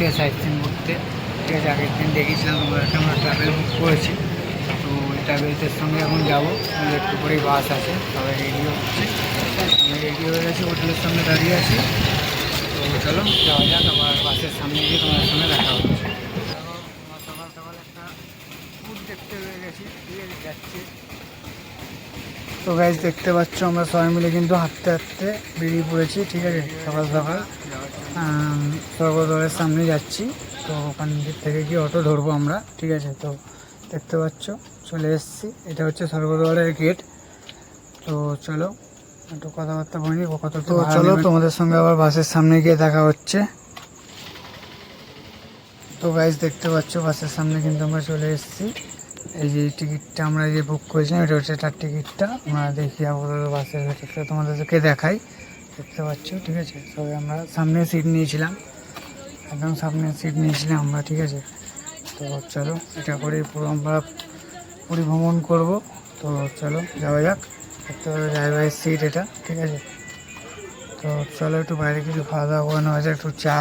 Welcome তো আজকে যাচ্ছি ঘুরতে। সাইট সিন ঘুরতে ঠিক আছে আগের দিন দেখেছিলাম একটা আমরা ট্রাভেল বুক করেছি। তো ওই ট্রাভেলসের সঙ্গে এখন যাব। একটু করেই বাস আছে, সবাই রেডি হচ্ছে আমি রেডি হয়ে গেছি হোটেলের সামনে দাঁড়িয়ে আছি। তো চলো, যাওয়া যাক, আবার বাসের সামনে গিয়ে তোমাদের সঙ্গে দেখা হচ্ছে আমরা সকাল সকাল একটা দেখতে গেছি। ঠিক আছে, যাচ্ছি। তো গাইজ দেখতে পাচ্ছ আমরা সবাই মিলে কিন্তু হাঁটতে হাঁটতে বেরিয়ে পড়েছি, ঠিক আছে, সকাল সকাল। স্বর্গদ্বারের সামনে যাচ্ছি। তো ওখান থেকে গিয়ে অটো ধরবো আমরা ঠিক আছে? তো দেখতে পাচ্ছ চলে এসেছি। এটা হচ্ছে স্বর্গদ্বারের গেট তো চলো একটু কথাবার্তা বলি কত তো চলো তোমাদের সঙ্গে আবার বাসের সামনে গিয়ে দেখা হচ্ছে। তো গাইজ দেখতে পাচ্ছ বাসের সামনে কিন্তু আমরা চলে এসেছি। এই যে টিকিটটা আমরা যে বুক করেছিলাম এটা হচ্ছে তার টিকিটটা আমরা দেখি আপাতত বাসের ভেতরটা তোমাদেরকে দেখাই। দেখতে পাচ্ছ, ঠিক আছে? সবাই আমরা সামনে সিট নিয়েছিলাম। একদম সামনে সিট নিয়েছিলাম আমরা, ঠিক আছে? তো চলো, এটা করে পুরো আমরা পরিভ্রমণ করব। তো চলো, যাওয়া যাক। দেখতে পাবে ড্রাইভারের সিট এটা, ঠিক আছে? তো চলো, একটু বাইরে কিছু খাওয়া দাওয়া করে নেওয়া যাক, একটু চা,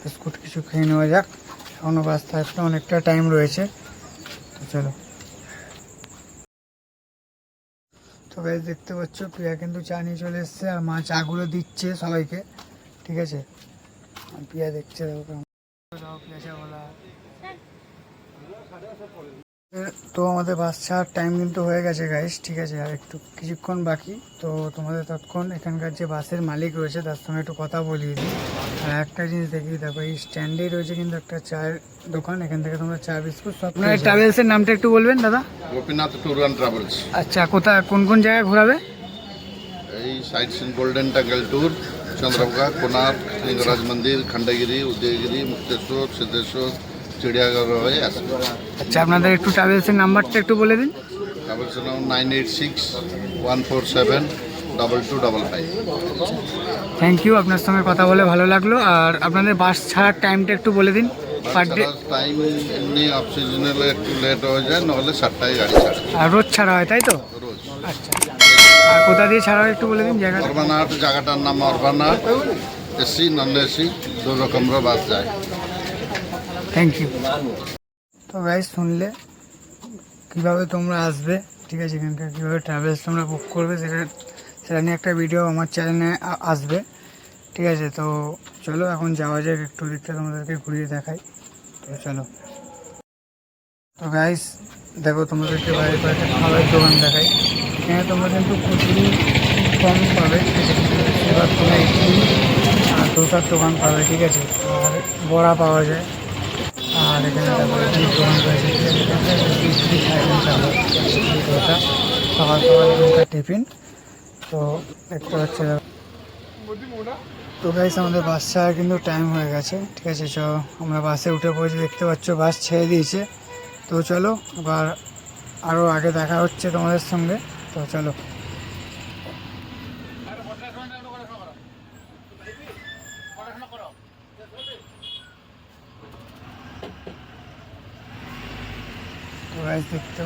বিস্কুট কিছু খেয়ে নেওয়া যাক। এখনও বাসতে আসতে অনেকটা টাইম রয়েছে। তো চলো। তো দেখতে পাচ্ছ, প্রিয়া কিন্তু চা নিয়ে চলে এসছে আর মা চাগুলো দিচ্ছে সবাইকে, ঠিক আছে প্রিয়া দেখছে, দেখো কেমন। তো আমাদের বাস ছাড়ার টাইম কিন্তু হয়ে গেছে গাইস ঠিক আছে আর একটু কিছুক্ষণ বাকি। তো তোমাদের তৎক্ষণ এখানকার যে বাসের মালিক রয়েছে তার সঙ্গে একটু কথা বলিয়ে দিই। আর একটা জিনিস দেখি দেখো এই স্ট্যান্ডেই রয়েছে কিন্তু একটা চায়ের দোকান। এখান থেকে তোমরা চা বিস্কুট সব আপনার ট্রাভেলসের নামটা একটু বলবেন দাদা? Gopinath tour and travels. আচ্ছা কোথায় কোন কোন জায়গায় ঘোরাবে? এই sightseeing golden temple tour Chandrabhaga Konark Lingaraj মন্দির খণ্ডগিরি উদয়গিরি মুক্তেশ্বর সিদ্ধেশ্বর চিড়িয়াঘর হয়ে আসবে আচ্ছা আপনাদের একটু ট্রাভেলসের নাম্বারটা একটু বলে দিন। Travels nine eight six one four seven double two double five thank you আপনার সঙ্গে কথা বলে ভালো লাগল। আর আপনাদের বাস ছাড়ার টাইমটা একটু বলে দিন। পার ডে টাইম এমনি অফ সিজনালে একটু লেট হয়ে যায় নাহলে সাতটায় গাড়ি ছাড়ে। আর রোজ ছাড়া হয় তাই তো? রোজ। আচ্ছা। আর কোথা দিয়ে ছাড়া হয় একটু বলে দিন জায়গাটা? অরবানাট জায়গাটার নাম অরবানাট। এসি নন এসি দু রকমের বাস যায়। থ্যাংক ইউ তো গাইজ শুনলে? কীভাবে তোমরা আসবে? ঠিক আছে, এখানকার কীভাবে ট্রাভেলস তোমরা বুক করবে সেটা সেটা নিয়ে একটা ভিডিও আমার চ্যানেলে আসবে। ঠিক আছে, তো চলো এখন যাওয়া যাক, একটু দিকটা তোমাদেরকে ঘুরিয়ে দেখাই। তো চলো। তো গাইস দেখো তোমাদেরকে বাইরে কয়েকটা খাবারের দোকান দেখাই। এখানে তোমরা কিন্তু কচুরি কম পাবে, ঠিক আছে এবার তোমরা ইডলি আর দোকান পাবে, ঠিক আছে। আর বড়া পাওয়া যায়। সকাল এখানকার টিফিন। তো দেখতে দেখো। তো গাইস আমাদের বাস ছাড়ার কিন্তু টাইম হয়ে গেছে, ঠিক আছে? চ আমরা বাসে উঠে পড়েছি, দেখতে পাচ্ছ বাস ছেড়ে দিয়েছে। তো চলো, এবার আরও আগে দেখা হচ্ছে তোমাদের সঙ্গে। তো চলো।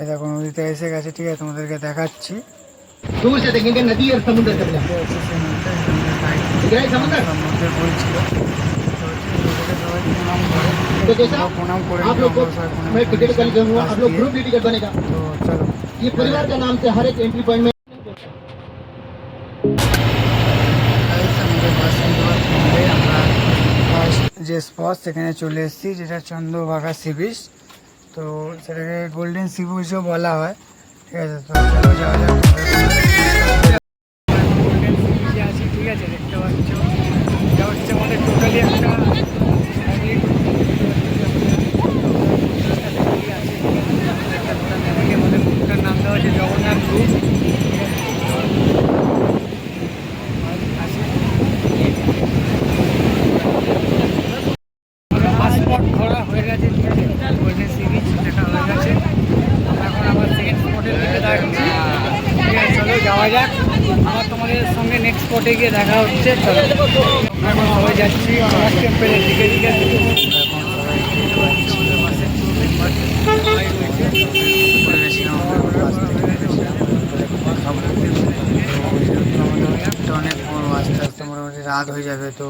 এই দেখো নদীতে এসে গেছে ঠিক আছে তোমাদেরকে দেখাচ্ছি दूर से देखेंगे नदी और समुद्र तक দেখতে পাচ্ছি সেই নদীটা, সেই নদীর side दिख रहा है समुद्र তার মধ্যে বলছিল তো নদীকে সবাই প্রণাম করে तो जैसा আমরাও প্রণাম করে आप लोग को আমরা সবাই প্রণাম मैं করি। टिकट कर दूंगा आप लोग ग्रुप भी टिकट बनेगा তো চলো ये परिवार का नाम से हर एक एंट्री पॉइंट में Guys, আমাদের বাস নেওয়ার পরে আমরা first যে স্পট সেখানে চলে এসেছি যেটা চন্দ্রভাগা সি বিচ তো সেটাকে গোল্ডেন সিপু হিসেবে বলা হয়। ঠিক আছে, তো চলো, যাওয়া যাক। আছি, ঠিক আছে, দেখতে পাচ্ছ। জগন্নাথ গ্রুপ ঠিক আছে বাসে গিয়ে দেখা হচ্ছে এখন সবাই যাচ্ছি টেম্পেলের দিকে। একটা অনেক আস্তে আস্তে মোটামুটি রাত হয়ে যাবে তো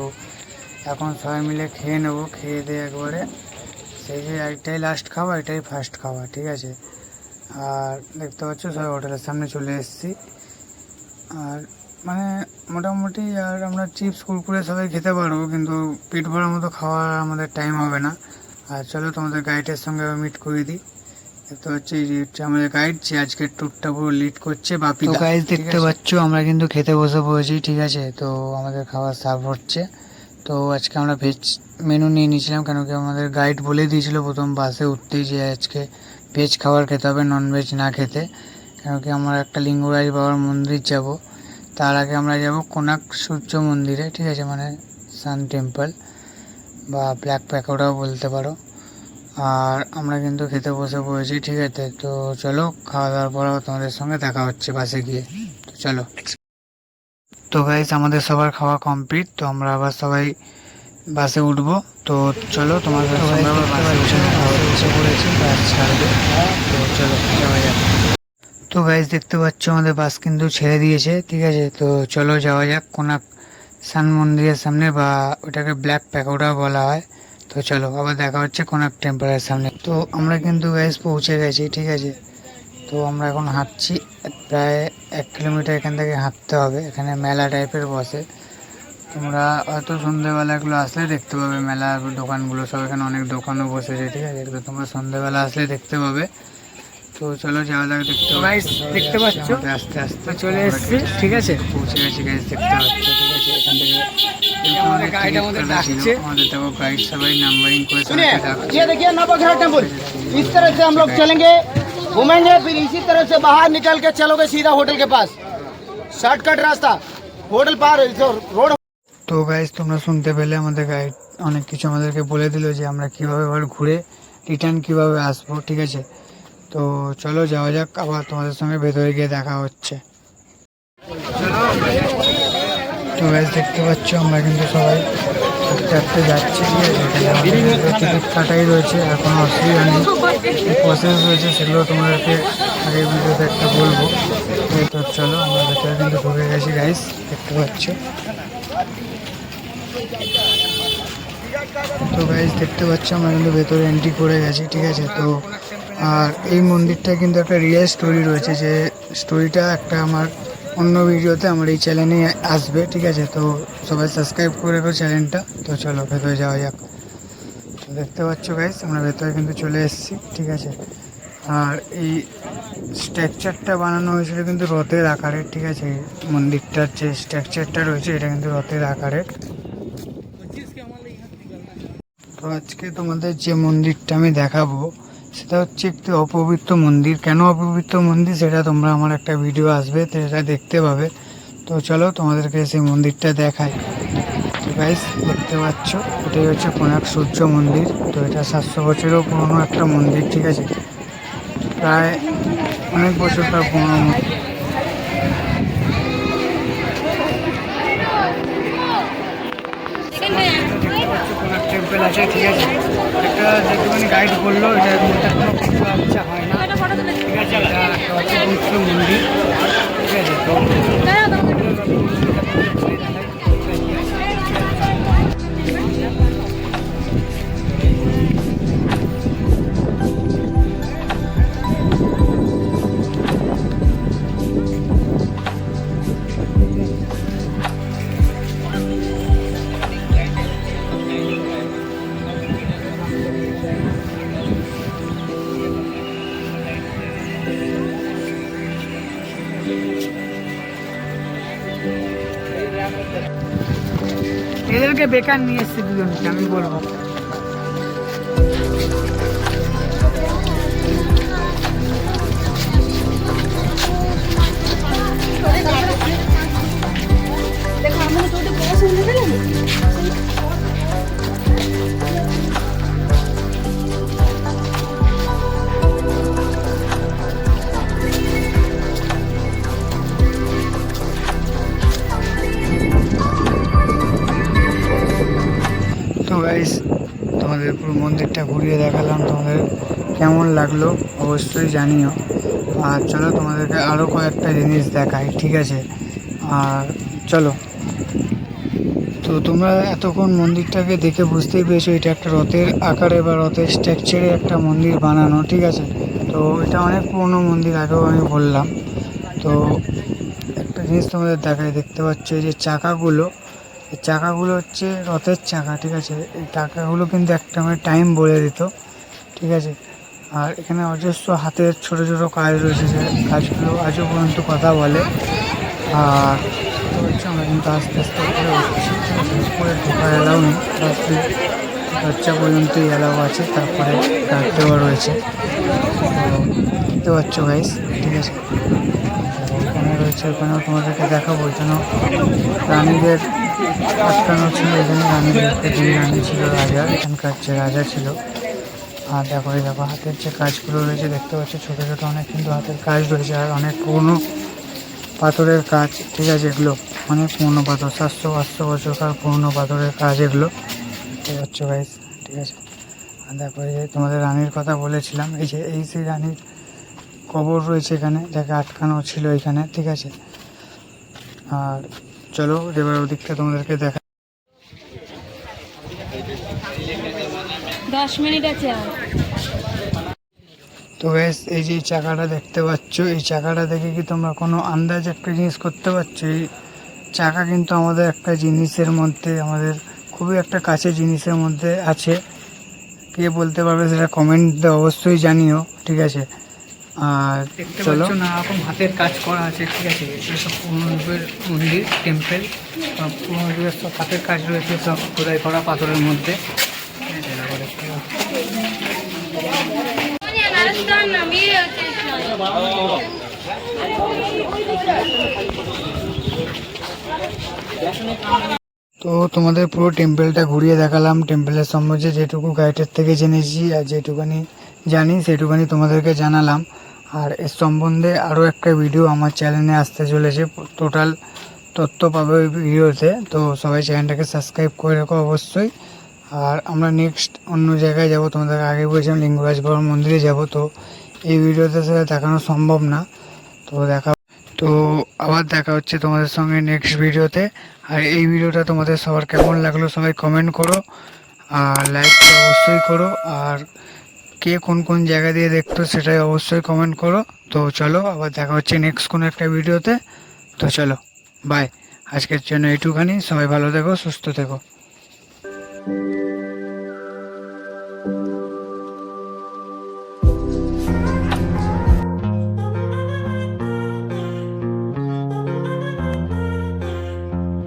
এখন সবাই মিলে খেয়ে নেব, খেয়ে দিয়ে একবারে সেই যে একটাই লাস্ট খাওয়া এটাই ফার্স্ট খাওয়া ঠিক আছে? আর দেখতে পাচ্ছ, সবাই হোটেলের সামনে চলে এসেছি। আর মানে মোটামুটি আর আমরা চিপস কুরকুরে সবাই খেতে পারব কিন্তু পেট ভরার মতো খাওয়ার আমাদের টাইম হবে না। আর চলো তোমাদের গাইডের সঙ্গে মিট করে দিই। তো পাচ্ছি এই যে হচ্ছে আমাদের গাইড যে আজকের ট্যুরটা পুরো লিড করছে বাপি তো গাইজ দেখতে পাচ্ছ আমরা কিন্তু খেতে বসে পড়েছি ঠিক আছে? তো আমাদের খাবার সার্ভ হচ্ছে। তো আজকে আমরা ভেজ মেনু নিয়ে নিয়েছিলাম কেন কি আমাদের গাইড বলে দিয়েছিল প্রথম বাসে উঠতেই যে আজকে ভেজ খাবার খেতে হবে নন ভেজ না খেতে। কেন কি আমরা একটা লিঙ্গরাজ বাবার মন্দির যাব। তার আগে আমরা যাব কোনাক সূর্য মন্দিরে, ঠিক আছে? মানে সান টেম্পল বা ব্ল্যাক প্যাকোড়াও বলতে পারো। আর আমরা কিন্তু খেতে বসে পড়েছি, ঠিক আছে? তো চলো, খাওয়া দাওয়ার পর তোমাদের সঙ্গে দেখা হচ্ছে বাসে গিয়ে। তো চলো। তো গাইজ আমাদের সবার খাওয়া কমপ্লিট তো আমরা আবার সবাই বাসে উঠবো। তো চলো, তোমাদের সঙ্গে বাসে হবে। বসে পড়েছি বাস ছাড়বে তো তো গাইজ দেখতে পাচ্ছ, আমাদের বাস কিন্তু ছেড়ে দিয়েছে, ঠিক আছে? তো চলো যাওয়া যাক কোনাক সান মন্দিরের সামনে বা ওটাকে ব্ল্যাক প্যাকোডা বলা হয়। তো চলো, আবার দেখা হচ্ছে কোনাক টেম্পলের সামনে। তো আমরা কিন্তু গাইজ পৌঁছে গেছি, ঠিক আছে? তো আমরা এখন হাঁটছি, প্রায় এক কিলোমিটার এখান থেকে হাঁটতে হবে, এখানে মেলা টাইপের বসে। তোমরা হয়তো সন্ধ্যেবেলাগুলো আসলে দেখতে পাবে মেলা দোকানগুলো, সব এখানে অনেক দোকানও বসেছে, ঠিক আছে? তো তোমরা সন্ধ্যেবেলা আসলে দেখতে পাবে। তো চলো যাওয়া যাক দেখতে গাইস দেখতে পাচ্ছ আস্তে আস্তে চলে এসেছি ঠিক আছে পৌঁছে গেছি গাইস দেখতে পাচ্ছ ঠিক আছে এখান থেকে আমাদের গাইড আমাদের ডাকছে আমাদের দেখো গাইড সবাই নাম্বারিং করে सुनिए সবাইকে ডাকছে ये देखिए नवग्रह टेम्पल इस तरह से हम लोग चलेंगे घूमेंगे फिर इसी तरह से बाहर निकल के चलोगे सीधा होटल के पास शॉर्टकट रास्ता होटल पार जो रोड তো গাইজ তোমরা শুনতে পেলে আমাদের গাইড অনেক কিছু আমাদেরকে বলে দিল যে আমরা কিভাবে এবার ঘুরে রিটার্ন কিভাবে আসবো ঠিক আছে তো চলো যাওয়া যাক, আবার তোমাদের সঙ্গে ভেতরে গিয়ে দেখা হচ্ছে। তো গাইজ দেখতে পাচ্ছ, আমরা কিন্তু সবাই আস্তে যাচ্ছি টিকিট কাটাই রয়েছে, এখন অসুবিধা নেই। প্রসেস রয়েছে সেগুলো তোমাদেরকে আগের ভিডিওতে একটা বলব। তো চলো, আমরা ভেতরে কিন্তু ঢুকে গেছি গাইজ দেখতে পাচ্ছ। তো গাইজ দেখতে পাচ্ছ, আমরা কিন্তু ভেতরে এন্ট্রি করে গেছি, ঠিক আছে? তো আর এই মন্দিরটা কিন্তু একটা রিয়েল স্টোরি রয়েছে যে স্টোরিটা একটা আমার অন্য ভিডিওতে আমার এই চ্যানেলে আসবে, ঠিক আছে? তো সবাই সাবস্ক্রাইব করে রেখো চ্যানেলটা তো চলো, ভেতরে যাওয়া যাক। দেখতে পাচ্ছ গাইস আমরা ভেতরে কিন্তু চলে এসেছি, ঠিক আছে? আর এই স্ট্রাকচারটা বানানো হয়েছিল কিন্তু রথের আকারের ঠিক আছে? মন্দিরটার যে স্ট্রাকচারটা রয়েছে, এটা কিন্তু রথের আকারের তো আজকে তোমাদের যে মন্দিরটা আমি দেখাবো সেটা হচ্ছে একটি অপবিত্র মন্দির। কেন অপবিত্র মন্দির? সেটা তোমরা আমার একটা ভিডিও আসবে, তো সেটা দেখতে পাবে। তো চলো তোমাদেরকে সেই মন্দিরটা দেখাই। গাইস দেখতে পাচ্ছ, এটাই হচ্ছে কোনাক সূর্য মন্দির। তো এটা সাতশো বছরেরও পুরনো একটা মন্দির, ঠিক আছে? প্রায় অনেক বছরকার পুরনো মন্দির। টেম্পল আছে ঠিক আছে? একটা যেটুকুনি গাইড করল এটা এটা কোনো কিছু আচ্ছা হয় না। ঠিক আছে এটা একটা হচ্ছে মন্দির ঠিক আছে? তো এদেরকে বেকার নিয়ে এসছে দুজনকে আমি বলব। লাগল, অবশ্যই জানিও। আর চলো তোমাদেরকে আরও কয়েকটা জিনিস দেখাই, ঠিক আছে? আর চলো। তো তোমরা এতক্ষণ মন্দিরটাকে দেখে বুঝতেই পেরেছ, এটা একটা রথের আকারে বা রথের স্ট্রাকচারে একটা মন্দির বানানো, ঠিক আছে? তো এটা অনেক পুরনো মন্দির, আগেও আমি বললাম। তো একটা জিনিস তোমাদের দেখায় দেখতে পাচ্ছ যে চাকাগুলো। এই চাকাগুলো হচ্ছে রথের চাকা, ঠিক আছে? এই চাকাগুলো কিন্তু একটা মানে টাইম বলে দিত, ঠিক আছে? আর এখানে অজস্র হাতের ছোট ছোট কাজ রয়েছে, যে কাজগুলো আজও পর্যন্ত কথা বলে। আর আমরা কিন্তু আস্তে আস্তে করে উঠছি। আছে? ঢোকার এলাও নেই, রাত্রি দরজা পর্যন্তই এলাও আছে, তারপরে গার্ড দেওয়া রয়েছে। দেখতে পাচ্ছ গাইস ঠিক আছে? ওখানে রয়েছে, ওখানেও তোমাদেরকে দেখাবো যেন রানীদের আটকানো ছিল, এখানে রানীদেরকে দুই রানী ছিল, রাজা, এখানকার যে রাজা ছিল। আর দেখো, এই দেখো, হাতের যে কাজগুলো রয়েছে, দেখতে পাচ্ছ, ছোটো ছোটো অনেক কিন্তু হাতের কাজ রয়েছে, আর অনেক পুরনো পাথরের কাজ, ঠিক আছে, এগুলো অনেক পুরনো পাথর, সাতশো পাঁচশো বছরকার পুরনো পাথরের কাজ এগুলো, দেখতে পাচ্ছ গাইস ঠিক আছে? আর দেখো, এই যে তোমাদের রানীর কথা বলেছিলাম, এই যে, এই সেই রানীর কবর রয়েছে এখানে, যাকে আটকানো ছিল এখানে, ঠিক আছে? আর চলো, এবার ওদিকটা তোমাদেরকে দেখা দশ মিনিট আছে তো গ্যাস এই যে চাকাটা দেখতে পাচ্ছ, এই চাকাটা দেখে কি তোমরা কোনো আন্দাজ একটা জিনিস করতে পারছ? এই চাকা কিন্তু আমাদের একটা জিনিসের মধ্যে, আমাদের খুবই একটা কাছে জিনিসের মধ্যে আছে। কে বলতে পারবে সেটা কমেন্ট অবশ্যই জানিও, ঠিক আছে? আর দেখতে চলো। পাচ্ছ না রকম হাতের কাজ করা আছে ঠিক আছে? এগুলো সব পুরনো যুগের মন্দির টেম্পেল পুরনো যুগের সব হাতের কাজ রয়েছে সব খোদাই করা পাথরের মধ্যে। তো তোমাদের পুরো টেম্পেলটা ঘুরিয়ে দেখালাম। টেম্পেলের সম্বন্ধে যেটুকু গাইডের থেকে জেনেছি আর যেটুকানি জানি সেটুকানি তোমাদেরকে জানালাম। আর এর সম্বন্ধে আরও একটা ভিডিও আমার চ্যানেলে আসতে চলেছে। টোটাল তথ্য পাবে ওই ভিডিওতে তো সবাই চ্যানেলটাকে সাবস্ক্রাইব করে রাখো অবশ্যই। আর আমরা নেক্সট অন্য জায়গায় যাব। তোমাদের আগে বলেছিলাম লিঙ্গরাজ বাবার মন্দিরে যাব। তো এই ভিডিওতে সেটা দেখানো সম্ভব না। তো দেখা তো আবার দেখা হচ্ছে তোমাদের সঙ্গে নেক্সট ভিডিওতে আর এই ভিডিওটা তোমাদের সবার কেমন লাগল সবাই কমেন্ট করো। আর লাইক অবশ্যই করো। আর কে কোন কোন জায়গা দিয়ে দেখতো সেটাই অবশ্যই কমেন্ট করো। তো চলো, আবার দেখা হচ্ছে নেক্সট কোনো একটা ভিডিওতে। তো চলো বাই আজকের জন্য এইটুখানি। সবাই ভালো থেকো, সুস্থ থেকো।